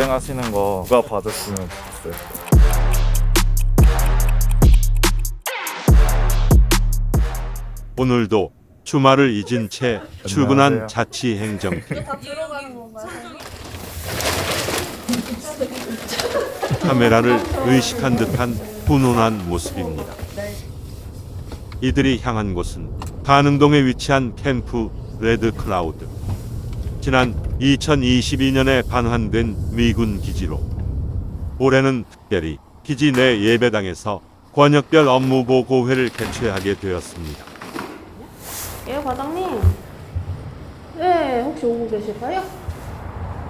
고생하시는 거 누가 받았으면 좋겠어요. 오늘도 주말을 잊은 채 출근한. 자치행정팀. 들어가는 건가요? 카메라를 의식한 듯한 훈훈한 모습입니다. 이들이 향한 곳은 가능동에 위치한 캠프 레드 클라우드. 지난 2022년에 반환된 미군 기지로 올해는 특별히 기지 내 예배당에서 권역별 업무 보고회를 개최하게 되었습니다. 예, 과장님. 네, 혹시 오고 계실까요?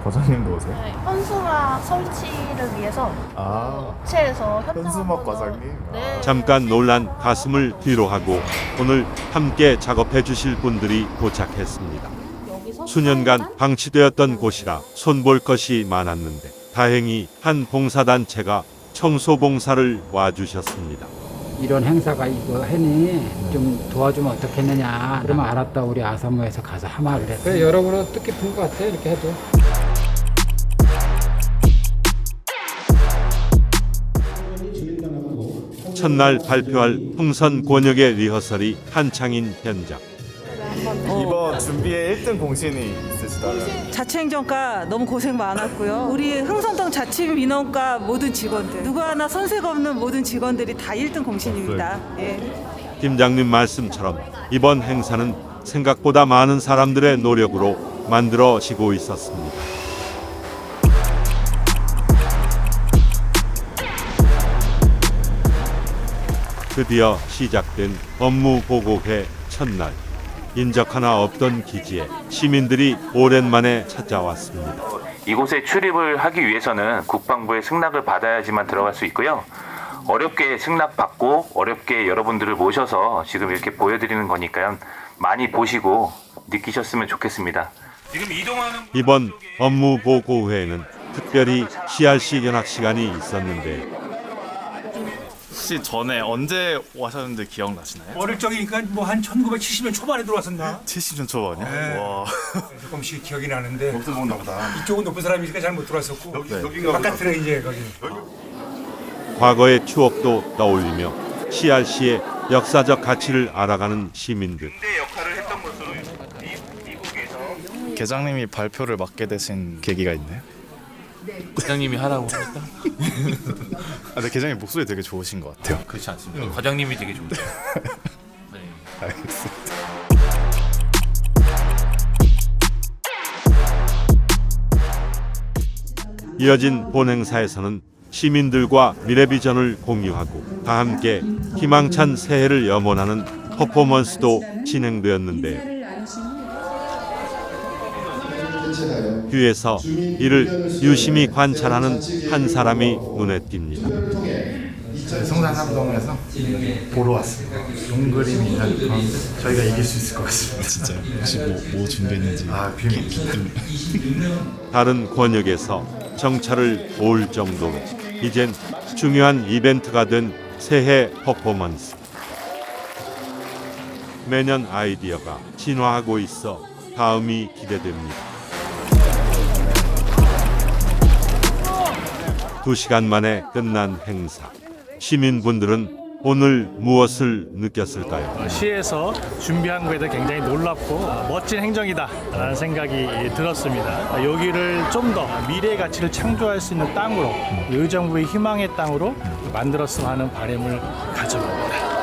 과장님도 오세요? 네, 현수막 설치를 위해서 아, 업체에서 현장 현수막 한번 과장님? 네. 잠깐 놀란 가슴을 뒤로 하고 오늘 함께 작업해 주실 분들이 도착했습니다. 수년간 방치되었던 곳이라 손볼 것이 많았는데 다행히 한 봉사단체가 청소 봉사를 와주셨습니다. 이런 행사가 이거 해니? 좀 도와주면 어떻겠느냐? 그러면 알았다. 우리 아사모에서 가서 하마 그래 그래 여러분은 뜻깊은 것 같아 이렇게 해도. 첫날 발표할 풍선 권역의 리허설이 한창인 현장. 준비에 1등 공신이 있으시다면 자치행정과 너무 고생 많았고요. 우리 흥선동 자치민원과 모든 직원들 누구 하나 손색 없는 모든 직원들이 다 1등 공신입니다. 예. 팀장님 말씀처럼 이번 행사는 생각보다 많은 사람들의 노력으로 만들어지고 있었습니다. 드디어 시작된 업무 보고회 첫날. 인적 하나 없던 기지에 시민들이 오랜만에 찾아왔습니다. 이곳에 출입을 하기 위해서는 국방부의 승낙을 받아야지만 들어갈 수 있고요. 어렵게 승낙 받고 어렵게 여러분들을 모셔서 지금 이렇게 보여드리는 거니까요. 많이 보시고 느끼셨으면 좋겠습니다. 지금 이동하는 이번 업무 보고회에는 특별히 CRC 견학 시간이 있었는데 혹시 전에 언제 와셨는지 기억나시나요? 어릴 적이니까 뭐 한 1970년 초반에 들어왔었나? 70년 초반이요? 네. 와. 조금씩 기억이 나는데 높은 건나 보다. 이쪽은 높은 사람이니까 잘 못 들어왔었고 바깥으로 이제 거기 과거의 추억도 떠올리며 CRC의 역사적 가치를 알아가는 시민들. 대 역할을 했던 것으로 미- 미국에서 계장님이 발표를 맡게 되신 계기가 있나요? 과장님이 하라고 하니까 아, 근데 계장님 목소리 되게 좋으신 것 같아요. 그렇지 않습니다. 과장님이 되게 좋으세요. 네. 알겠습니다. 이어진 본행사에서는 시민들과 미래비전을 공유하고 다 함께 희망찬 새해를 염원하는 퍼포먼스도 진행되었는데 뒤에서 이를 유심히 관찰하는 한 사람이 눈에 띕니다. 저희 성산삼동에서 보러 왔습니다. 용그림이 그럼 저희가 이길 수 있을 것 같습니다. 진짜 혹시 뭐, 뭐 준비했는지. 아, 비밀. 다른 권역에서 정찰을 올 정도로 이젠 중요한 이벤트가 된 새해 퍼포먼스. 매년 아이디어가 진화하고 있어 다음이 기대됩니다. 두 시간 만에 끝난 행사. 시민분들은 오늘 무엇을 느꼈을까요? 시에서 준비한 거에 대해 굉장히 놀랍고 멋진 행정이다라는 생각이 들었습니다. 여기를 좀 더 미래의 가치를 창조할 수 있는 땅으로 의정부의 희망의 땅으로 만들었으면 하는 바람을 가져봅니다.